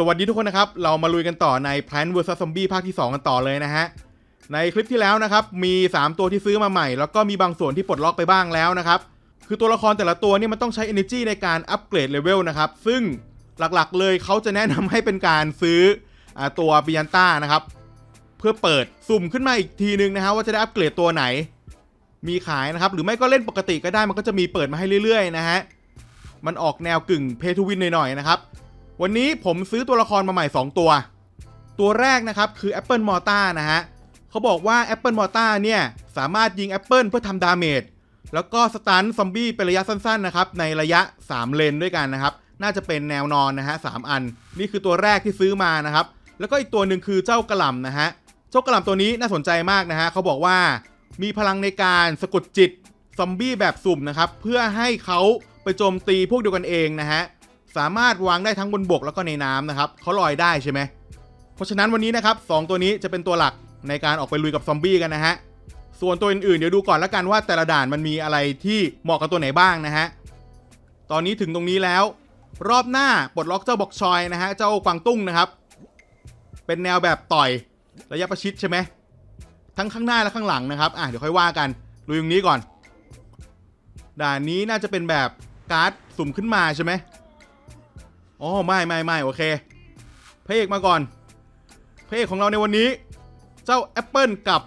สวัสดีทุกคนนะครับ เรามาลุยกันต่อใน Plant vs Zombie ภาคที่ 2 กันต่อเลยนะฮะ ในคลิปที่แล้วนะครับ มี 3 ตัวที่ซื้อมาใหม่ แล้วก็มีบางส่วนที่ปลดล็อกไปบ้างแล้วนะครับ คือตัวละครแต่ละตัวนี่มันต้องใช้ energy ในการอัปเกรดเลเวลนะครับ ซึ่งหลักๆเลยเขาจะแนะนำให้เป็นการซื้ออตัวบิยันต้านะครับ เพื่อเปิดสุ่มขึ้นมาอีกทีนึงนะฮะว่าจะได้อัปเกรดตัวไหน มีขายนะครับ หรือไม่ก็เล่นปกติก็ได้มันก็จะมีเปิดมาให้เรื่อยๆนะฮะ มันออกแนวกึ่งเพทูวินหน่อยๆนะครับ วันนี้ผมซื้อตัวละครมาใหม่ 2 ตัว ตัวแรกนะครับคือ Apple m o r t a นะฮะเขาบอกว่า Apple m o r t a เนี่ยสามารถยิงแอปเปิลเพื่อทำดาเมจแล้วก็สตันซอมบี้เป็นระยะสั้นๆนะครับในระยะ 3 เลนด้วยกันนะครับ น่าจะเป็นแนวนอนนะฮะสามอัน นี่คือตัวแรกที่ซื้อมานะครับ แล้วก็อีกตัวหนึ่งคือเจ้ากระหล่ำนะฮะเจ้ากระหล่ำตัวนี้น่าสนใจมากนะฮะเขาบอกว่ามีพลังในการสะกดจิตซอมบี้แบบสุ่มนะครับ เพื่อให้เขาไปโจมตีพวกเดียวกันเองนะฮะ สามารถวางได้ทั้งบนบกแล้วก็ในน้ำนะครับเขาลอยได้ใช่ไหมเพราะฉะนั้นวันนี้นะครับสองตัวนี้จะเป็นตัวหลักในการออกไปลุยกับซอมบี้กันนะฮะส่วนตัวอื่นๆเดี๋ยวดูก่อนแล้วกันว่าแต่ละด่านมันมีอะไรที่เหมาะกับตัวไหนบ้างนะฮะตอนนี้ถึงตรงนี้แล้ว รอบหน้าปลดล็อกเจ้าบอกชอยนะฮะเจ้ากวางตุ้งนะครับ เป็นแนวแบบต่อยระยะประชิดใช่ไหมทั้งข้างหน้าและข้างหลังนะครับอะเดี๋ยวค่อยว่ากันลุยตรงนี้ก่อน ด่านนี้น่าจะเป็นแบบการ์ดสุ่มขึ้นมาใช่ไหม อ๋อไม่ไม่ไม่โอเคพระเอกมาก่อนพระเอกของเราในวันนี้ เจ้าแอปเปิลกับ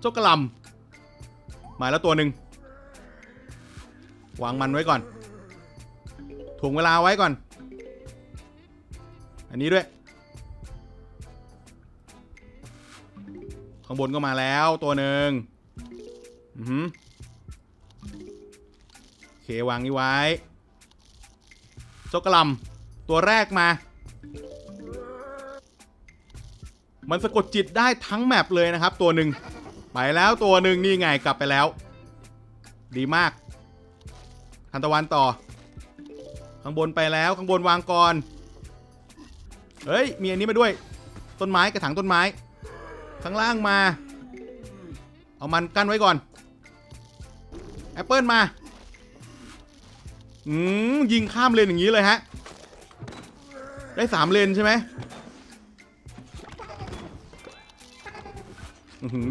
เจ้ากระลำมาแล้วตัวหนึ่งวางมันไว้ก่อนถ่วงเวลาไว้ก่อน อันนี้ด้วย ข้างบนก็มาแล้วตัวหนึ่งอือโอเควางนี้ไว้ เจ้ากระหลำตัวแรกมา มันสะกดจิตได้ทั้งแมปเลยนะครับ ตัวหนึ่งไปแล้วตัวหนึ่งนี่ไงกลับไปแล้ว ดีมากทันตะวันต่อ ข้างบนไปแล้วข้างบนวางก่อนเฮ้ยมีอันนี้มาด้วย ต้นไม้กระถางต้นไม้ ข้างล่างมา เอามันกั้นไว้ก่อนแอปเปิลมา อืมยิงข้ามเลนอย่างนี้เลยฮะ ได้สามเลนใช่ไหม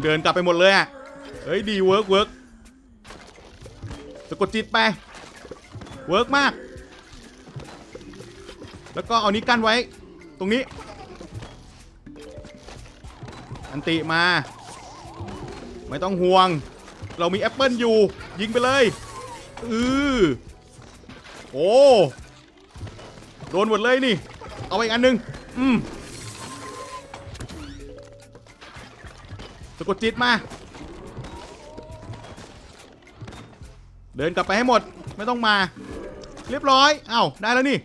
เดินกลับไปหมดเลยอะ เฮ้ยดีเวิร์กเวิร์กสะกดจิตไป เวิร์กมาก แล้วก็เอานี้กั้นไว้ ตรงนี้ อันติมา ไม่ต้องห่วง เรามีแอปเปิลอยู่ ยิงไปเลย อือ โอ้โดนหมดเลยนี่ เอาไปอีกอันหนึ่งอืมสะกดจิตมา เดินกลับไปให้หมดไม่ต้องมา เรียบร้อย เอ้าได้แล้วนี่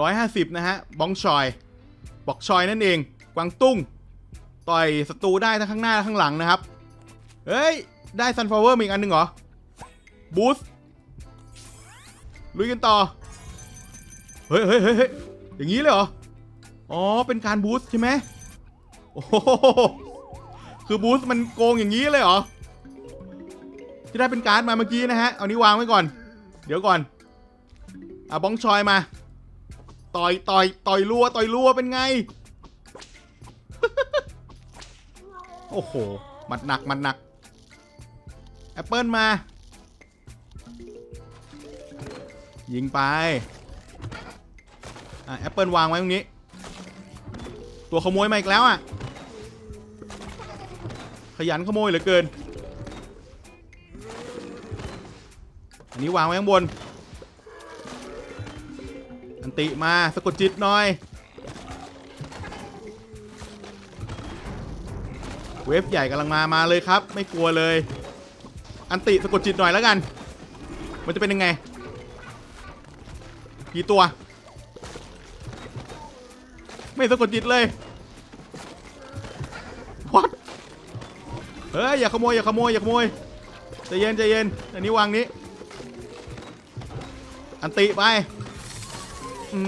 ร้อยห้าสิบนะฮะบองชอย บอกชอยนั่นเอง กวางตุ้ง ต่อยศัตรูได้ทั้งข้างหน้าและข้างหลังนะครับ เฮ้ย ได้ซันฟลาวเวอร์มาอีกอันหนึ่งเหรอบูสต์ ลุยกันต่อ เฮ้ยเฮ้ยเฮ้ยอย่างนี้เลยเหรอ อ๋อ เป็นการบูสต์ใช่ไหมโอ้โหคือบูสต์มันโกงอย่างนี้เลยเหรอ ที่ได้เป็นการ์ดมาเมื่อกี้นะฮะ เอานี้วางไว้ก่อน เดี๋ยวก่อน อะบ้องชอยมา ต่อยต่อยต่อยรัวต่อยรัวเป็นไง โอ้โห มัดหนักมัดหนัก แอปเปิลมา ยิงไปอะแอปเปิลวางไว้ตรงนี้ ตัวขโมยมาอีกแล้วอะ ขยันขโมยเหลือเกิน อันนี้วางไว้ข้างบน อันติมาสะกดจิตหน่อย เวฟใหญ่กำลังมา มาเลยครับ ไม่กลัวเลย อันติสะกดจิตหน่อยแล้วกัน มันจะเป็นยังไง กี่ตัว ไม่สะกดจิตเลย what เฮ้ยอย่าขโมยอย่าขโมยอย่าขโมยใจเย็นใจเย็นอันนี้วางนี้ อันติไป อื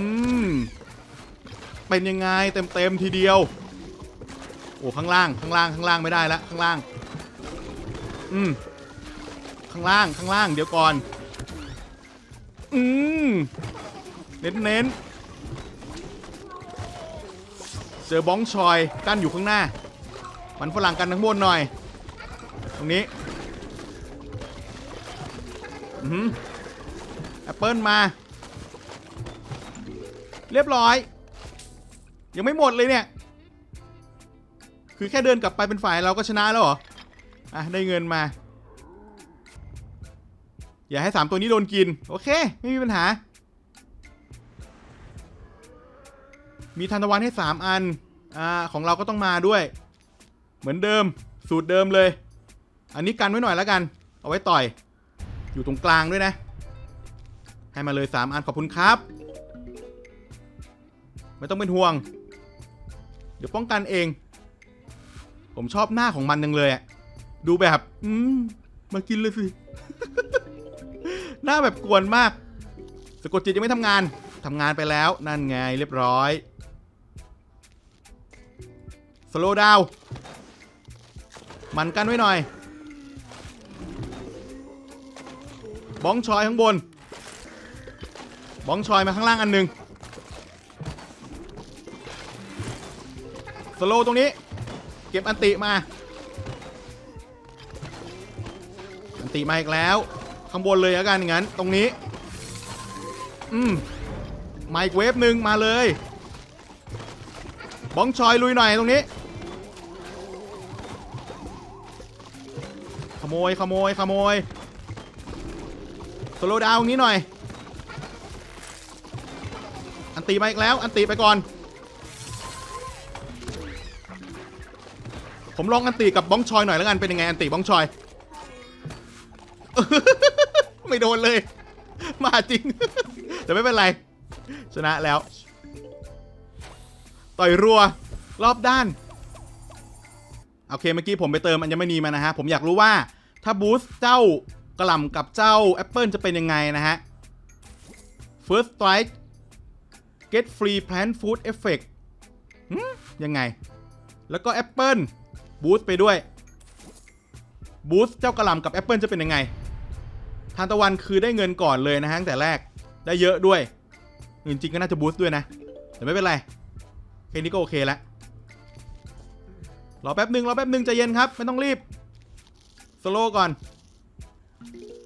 ม เป็นยังไงเต็มเต็มทีเดียว โอ้ข้างล่างข้างล่างข้างล่างไม่ได้ล้วข้างล่าง อืม ข้างล่างข้างล่างเดี๋ยวก่อน อืม เน้นเน้นเจอบ้องชอยกั้นอยู่ข้างหน้า มันฝรั่งกันทั้งบนหน่อย ตรงนี้อือหือแอปเปิลมา เรียบร้อย ยังไม่หมดเลยเนี่ย คือแค่เดินกลับไปเป็นฝ่ายเราก็ชนะแล้วเหรอ อะ ได้เงินมา อย่าให้สามตัวนี้โดนกิน โอเค ไม่มีปัญหา มีทันตะวันให้สามอัน อ่า ของเราก็ต้องมาด้วย เหมือนเดิม สูตรเดิมเลย อันนี้กันไว้หน่อยแล้วกัน เอาไว้ต่อย อยู่ตรงกลางด้วยนะ ให้มาเลย 3 อันขอบคุณครับ ไม่ต้องเป็นห่วง เดี๋ยวป้องกันเอง ผมชอบหน้าของมันจังเลยอะดูแบบ อืม มากินเลยสิ หน้าแบบกวนมาก สะกดจิตยังไม่ทำงานทำงานไปแล้วนั่นไงเรียบร้อย สโลดาวมันกันไว้หน่อย บ้องชอยข้างบน บ้องชอยมาข้างล่างอันหนึ่งสโลตรงนี้ เก็บอันติมา อันติมาอีกแล้ว ข้างบนเลยแล้วกันอย่างนั้น ตรงนี้ อืมมาอีกเวฟหนึ่งมาเลย บ้องชอยลุยหน่อยตรงนี้ โมยขโมยขโมยสโลดาวตรงนี้หน่อย อันตีมาอีกแล้ว อันตีไปก่อน ผมลองอันตีกับบ้องชอยหน่อยแล้วกัน เป็นยังไงอันตีบ้องชอย ไม่โดนเลย มาจริง แต่ไม่เป็นไร ชนะแล้ว ต่อยรัว รอบด้าน โอเคเมื่อกี้ผมไปเติมอัญมณีมานะฮะ ผมอยากรู้ว่า ถ้าบูสต์เจ้ากระหล่ำกับเจ้าแอปเปิลจะเป็นยังไงนะฮะ First Strike Get Free Plant Food Effect ยังไง แล้วก็แอปเปิลบูสต์ไปด้วย บูสต์เจ้ากระหล่ำกับแอปเปิลจะเป็นยังไง ทานตะวันคือได้เงินก่อนเลยนะฮะตั้งแต่แรก ได้เยอะด้วย จริงๆก็น่าจะบูสต์ด้วยนะ แต่ไม่เป็นไร แค่นี้ก็โอเคแล้วรอแป๊บหนึ่งรอแป๊บหนึ่งใจเย็นครับ ไม่ต้องรีบ สโลก่อน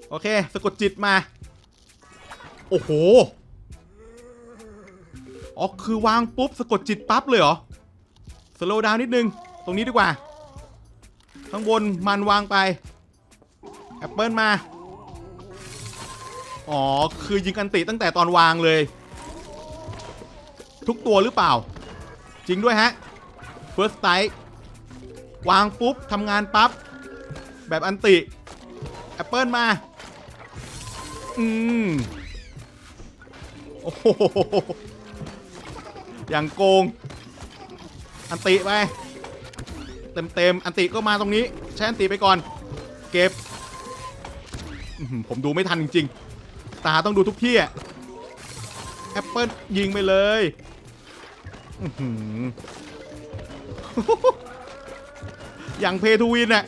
โอเค สะกดจิตมา โอ้โห อ๋อ คือวางปุ๊บ สะกดจิตปั๊บเลยเหรอ สโลดาวนิดนึง ตรงนี้ดีกว่า ข้างบนมันวางไป แอปเปิลมา อ๋อ คือยิงกันติตั้งแต่ตอนวางเลย ทุกตัวหรือเปล่า จริงด้วยฮะ First Strike วางปุ๊บทำงานปั๊บ แบบอันติแอปเปิลมา อืม โอ้โหอย่างโกง อันติไป เต็มเต็มอันติก็มาตรงนี้ใช้อันติไปก่อน เก็บ ผมดูไม่ทันจริงๆ ตาต้องดูทุกที่อะแอปเปิลยิงไปเลยอื้อหืออย่างเพทูวินอะ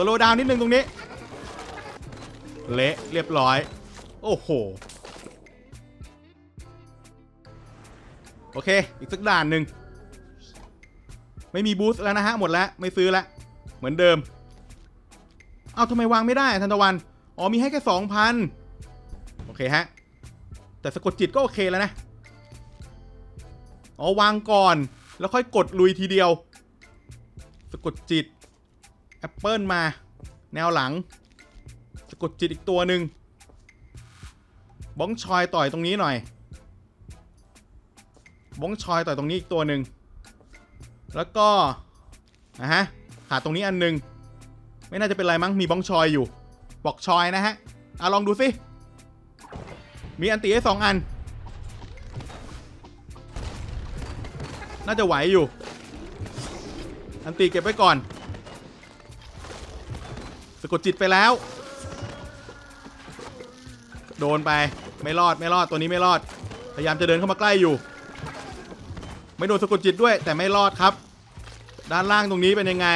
สโลดาวนิดนึงตรงนี้ เละเรียบร้อย โอ้โห โอเค อีกสักด่านหนึ่ง ไม่มีบูสต์แล้วนะฮะ หมดแล้ว ไม่ซื้อแล้ว เหมือนเดิม เอาทำไมวางไม่ได้ทันตะวัน อ๋อ มีให้แค่สองพันโอเคฮะ แต่สะกดจิตก็โอเคแล้วนะ อ๋อ วางก่อน แล้วค่อยกดลุยทีเดียว สะกดจิต แอปเปิลมา แนวหลังสะกดจิตอีกตัวหนึ่งบ้องชอยต่อยตรงนี้หน่อยบ้องชอยต่อยตรงนี้อีกตัวหนึ่งแล้วก็นะฮะขาดตรงนี้อันหนึ่งไม่น่าจะเป็นไรมั้งมีบ้องชอยอยู่บอกชอยนะฮะอะลองดูสิมีอันตีให้สองอัน น่าจะไหวอยู่ อันตีเก็บไว้ก่อน กดจิตไปแล้ว โดนไปไม่รอดไม่รอดตัวนี้ไม่รอด พยายามจะเดินเข้ามาใกล้อยู่ ไม่โดนสะกดจิตด้วย แต่ไม่รอดครับ ด้านล่างตรงนี้เป็นยังไง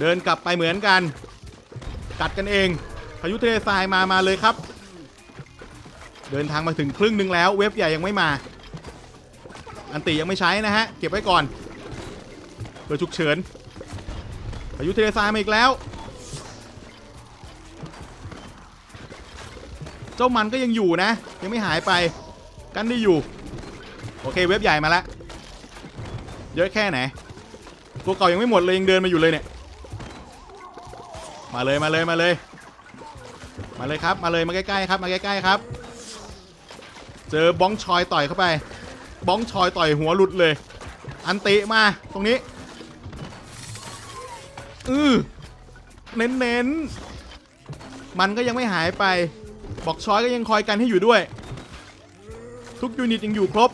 เดินกลับไปเหมือนกัน กัดกันเองพายุทะเลทรายมามาเลยครับ เดินทางมาถึงครึ่งหนึ่งแล้ว เว็บใหญ่ยังไม่มา อันติยังไม่ใช้นะฮะ เก็บไว้ก่อนเพื่อฉุกเฉินพายุเทเลซายมาอีกแล้ว เจ้ามันก็ยังอยู่นะ ยังไม่หายไป กันได้อยู่ โอเคเว็บใหญ่มาแล้เยอะแค่ไหน ตัวเก่ายังไม่หมดเลยยังเดินมาอยู่เลยเนี่ย มาเลยมาเลยมาเลย มาเลยครับมาเลยมาใกล้ๆครับมาใกล้ๆครับ เจอบ้องชอยต่อยเข้าไป บ้องชอยต่อยหัวหลุดเลย อันติมาตรงนี้อือเน้นๆ มันก็ยังไม่หายไป บอกชอยก็ยังคอยกันให้อยู่ด้วย ทุกยูนิตยังอยู่ครบ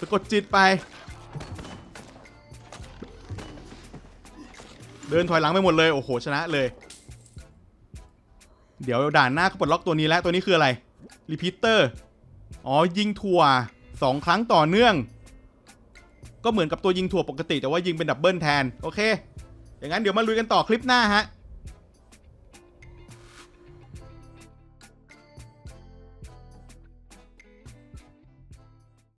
สะกดจิตไป เดินถอยหลังไปหมดเลย โอ้โห ชนะเลย เดี๋ยวด่านหน้าเขาปลดล็อกตัวนี้แล้ว ตัวนี้คืออะไรรีพิเตอร์อ๋อ ยิงถั่วสองครั้งต่อเนื่อง ก็เหมือนกับตัวยิงถั่วปกติ แต่ว่ายิงเป็นดับเบิลแทน โอเค อย่างนั้นเดี๋ยวมาลุยกันต่อคลิปหน้าฮะ